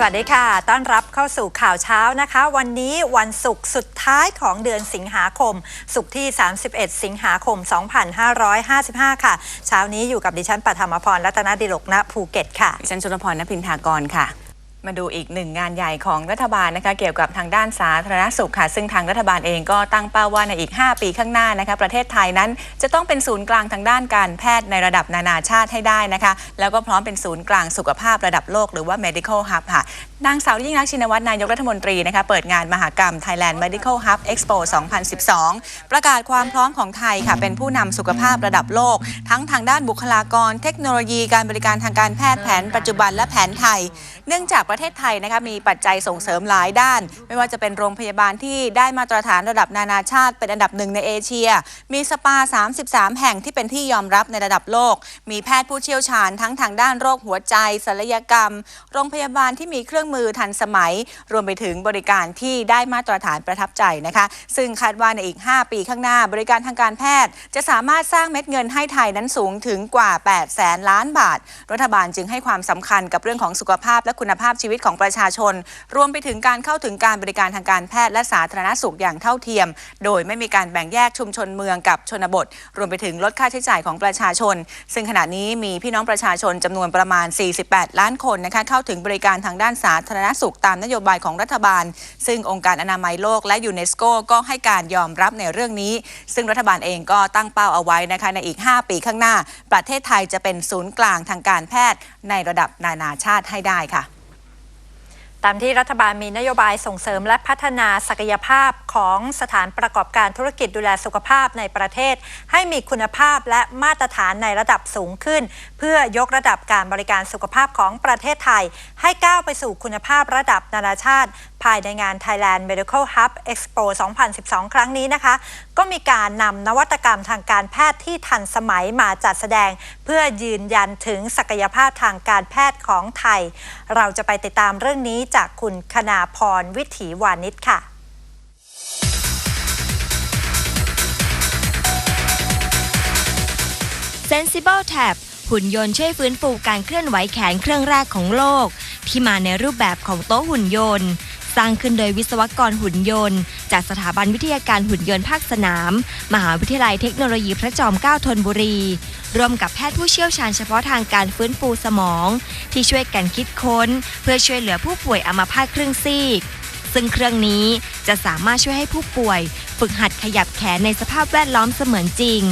สวัสดีค่ะ ต้อนรับเข้าสู่ข่าวเช้านะคะ วันนี้วันศุกร์สุดท้ายของเดือนสิงหาคม ศุกร์ที่ 31 สิงหาคม 2555 ค่ะ เช้านี้อยู่กับดิฉันปัทมพร รัตนดิลกณภูเก็ตค่ะ ดิฉันชนพรณพินทากรค่ะ มาดูอีกหนึ่งงานใหญ่ของรัฐบาลนะคะเกี่ยวกับทางด้านสาธารณสุขค่ะ ซึ่งทางรัฐบาลเองก็ตั้งเป้าว่าในอีก 5 ปีข้างหน้านะคะ ประเทศไทยนั้นจะต้องเป็นศูนย์กลางทางด้านการแพทย์ในระดับนานาชาติให้ได้นะคะ แล้วก็พร้อมเป็นศูนย์กลางสุขภาพระดับโลกหรือว่า medical hub ค่ะนางสาวยิ่งรักชินวัตรนายกรัฐมนตรีนะคะเปิดงานมหากรรม Thailand Medical Hub Expo 2012 ประกาศความพร้อมของไทยค่ะ เป็นผู้นำสุขภาพระดับโลก ทั้งทางด้านบุคลากร เทคโนโลยีการบริการทางการแพทย์แผนปัจจุบันและแผนไทย เนื่องจากประเทศไทยนะคะมีปัจจัยส่งเสริมหลายด้าน ไม่ว่าจะเป็นโรงพยาบาลที่ได้มาตรฐานระดับนานาชาติ เป็นอันดับหนึ่งในเอเชีย มีสปา 33 แห่งที่เป็นที่ยอมรับในระดับโลก มีแพทย์ผู้เชี่ยวชาญทั้งทางด้านโรคหัวใจศัลยกรรม โรงพยาบาลที่มีเครื่องมือทันสมัย รวมไปถึงบริการที่ได้มาตรฐานประทับใจนะคะ ซึ่งคาดว่าในอีก 5 ปีข้างหน้า บริการทางการแพทย์ จะสามารถสร้างเม็ดเงินให้ไทยนั้นสูงถึงกว่า 8 แสนล้านบาท รัฐบาลจึงให้ความสำคัญกับเรื่องของสุขภาพและคุณภาพชีวิตของประชาชน รวมไปถึงการเข้าถึงการบริการทางการแพทย์และสาธารณสุขอย่างเท่าเทียม โดยไม่มีการแบ่งแยกชุมชนเมืองกับชนบท รวมไปถึงลดค่าใช้จ่ายของประชาชน ซึ่งขณะนี้มีพี่น้องประชาชนจำนวนประมาณ 48 ล้านคนนะคะเข้าถึงบริการทางด้านสาธารณสุขตามนโยบายของรัฐบาล ซึ่งองค์การอนามัยโลกและยูเนสโกก็ให้การยอมรับในเรื่องนี้ ซึ่งรัฐบาลเองก็ตั้งเป้าเอาไว้นะคะในอีก 5 ปีข้างหน้า ประเทศไทยจะเป็นศูนย์กลางทางการแพทย์ในระดับนานาชาติให้ได้ค่ะ ตามที่รัฐบาลมีนโยบายส่งเสริมและพัฒนาศักยภาพของสถานประกอบการธุรกิจดูแลสุขภาพในประเทศ ให้มีคุณภาพและมาตรฐานในระดับสูงขึ้น เพื่อยกระดับการบริการสุขภาพของประเทศไทย ให้ก้าวไปสู่คุณภาพระดับนานาชาติ ภายในงาน Thailand Medical Hub Expo 2012 ครั้งนี้นะคะ ก็มีการนำนวัตกรรมทางการแพทย์ที่ทันสมัยมาจัดแสดง เพื่อยืนยันถึงศักยภาพทางการแพทย์ของไทย เราจะไปติดตามเรื่องนี้จากคุณคณาพรวิถีวานิชค่ะ Sensible Tab หุ่นยนต์ช่วยฟื้นฟูการเคลื่อนไหวแขนเครื่องแรกของโลก ที่มาในรูปแบบของโต๊ะหุ่นยนต์ สร้างขึ้นโดยวิศวกรหุ่นยนต์ จากสถาบันวิทยาการหุ่นยนต์ภาคสนาม มหาวิทยาลัยเทคโนโลยีพระจอมเกล้าธนบุรี ร่วมกับแพทย์ผู้เชี่ยวชาญเฉพาะทางการฟื้นฟูสมอง ที่ช่วยกันคิดค้น เพื่อช่วยเหลือผู้ป่วยอัมพาตครึ่งซีกซึ่งเครื่องนี้จะสามารถช่วยให้ผู้ป่วย ฝึกหัดขยับแขนในสภาพแวดล้อมเสมือนจริง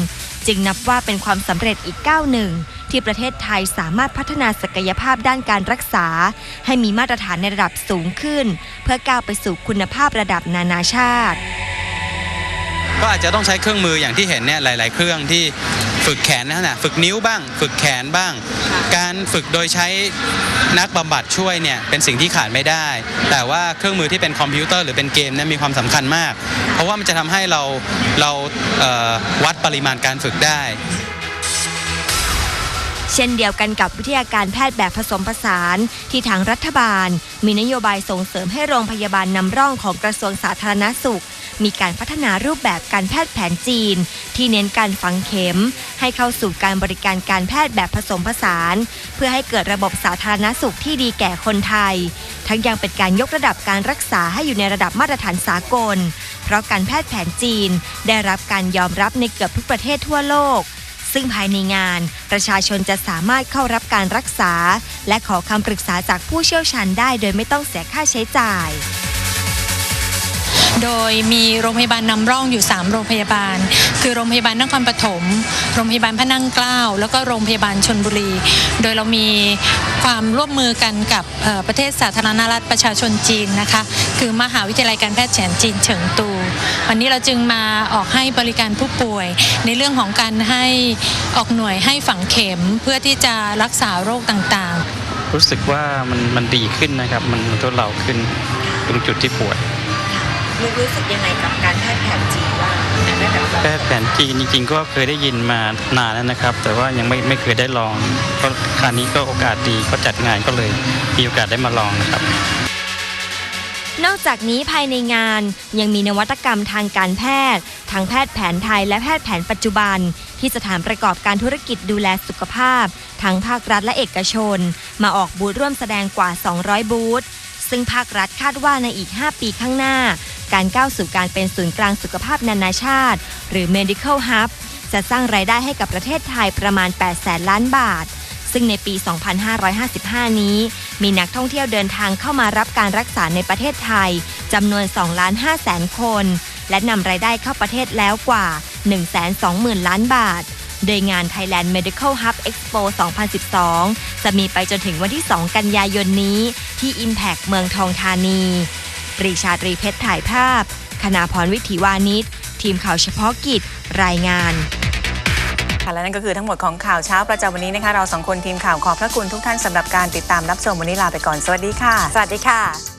จึงนับว่าเป็นความสำเร็จอีกก้าวหนึ่ง ที่ประเทศไทยสามารถพัฒนาศักยภาพด้านการรักษา ให้มีมาตรฐานในระดับสูงขึ้น เพื่อก้าวไปสู่คุณภาพระดับนานาชาติ ก็อาจจะต้องใช้เครื่องมืออย่างที่เห็นเนี่ยหลาย ๆ เครื่องที่ฝึกแขนนะนะฝึกนิ้วบ้าง ฝึกแขนบ้าง การฝึกโดยใช้นักบำบัดช่วยเนี่ยเป็นสิ่งที่ขาดไม่ได้ แต่ว่าเครื่องมือที่เป็นคอมพิวเตอร์หรือเป็นเกมเนี่ยมีความสำคัญมาก เพราะว่ามันจะทำให้เราเราเวัดปริมาณการฝึกได้ เช่นเดียวกันกับวิทยาการแพทย์แบบผสมผสาน ที่ทางรัฐบาล มีนโยบายส่งเสริมให้โรงพยาบาลนำร่องของกระทรวงสาธารณสุข มีการพัฒนารูปแบบการแพทย์แผนจีน ที่เน้นการฝังเข็ม ให้เข้าสู่การบริการการแพทย์แบบผสมผสาน เพื่อให้เกิดระบบสาธารณสุขที่ดีแก่คนไทย ทั้งยังเป็นการยกระดับการรักษาให้อยู่ในระดับมาตรฐานสากล เพราะการแพทย์แผนจีน ได้รับการยอมรับในเกือบทุกประเทศทั่วโลก ซึ่งภายในงาน ประชาชนจะสามารถเข้ารับการรักษา และขอคำปรึกษาจากผู้เชี่ยวชาญได้ โดยไม่ต้องเสียค่าใช้จ่าย โดยมีโรงพยาบาลนำร่องอยู่ 3 โรงพยาบาล คือโรงพยาบาลนครปฐมโรงพยาบาลพระนั่งเกล้าแล้วก็โรงพยาบาลชนบุรี โดยเรามีความร่วมมือกันกับประเทศสาธารณรัฐประชาชนจีนนะคะ คือมหาวิทยาลัยการแพทย์แผนจีนเฉิงตู วันนี้เราจึงมาออกให้บริการผู้ป่วย ในเรื่องของการให้ออกหน่วยให้ฝังเข็มเพื่อที่จะรักษาโรคต่างๆ รู้สึกว่ามันมันดีขึ้นนะครับ มันมันทุเลาขึ้นตรงจุดที่ปวด รู้สึกยังไงกับการแพทย์แผนจีนว่าการแพทย์แบบแพทย์แผนจีนจริงๆก็เคยได้ยินมานานแล้วนะครับ แต่ว่ายังไม่ไม่เคยได้ลองก็คราวนี้ก็โอกาสดีก็จัดงานก็เลยมีโอกาสได้มาลองนะครับ นอกจากนี้ภายในงานยังมีนวัตกรรมทางการแพทย์ทั้งแพทย์แผนไทยและแพทย์แผนปัจจุบัน ที่สถานประกอบการธุรกิจดูแลสุขภาพ ทั้งภาครัฐและเอกชน มาออกบูธร่วมแสดงกว่า 200 บูธซึ่งภาครัฐคาดว่าในอีก 5 ปีข้างหน้า การก้าวสู่การเป็นศูนย์กลางสุขภาพนานาชาติ หรือ medical hub จะสร้างรายได้ให้กับประเทศไทยประมาณ8แสนล้านบาท ซึ่งในปี 2555 นี้ มีนักท่องเที่ยวเดินทางเข้ามารับการรักษาในประเทศไทยจำนวน2ล้าน5แสนคน และนำรายได้เข้าประเทศแล้วกว่า 120,000 ล้านบาท โดยงาน Thailand Medical Hub Expo 2012 จะมีไปจนถึงวันที่ 2 กันยายนนี้ ที่ Impact เมืองทองธานี ปรีชาตรีเพชรถ่ายภาพ คณาพรวิถีวานิชทีมข่าวเฉพาะกิจ รายงานค่ะและนั่นก็คือทั้งหมดของข่าวเช้าประจำวันนี้นะคะ เราสองคนทีมข่าวขอบพระคุณทุกท่านสำหรับการติดตามรับชมวันนี้ลาไปก่อน สวัสดีค่ะ สวัสดีค่ะ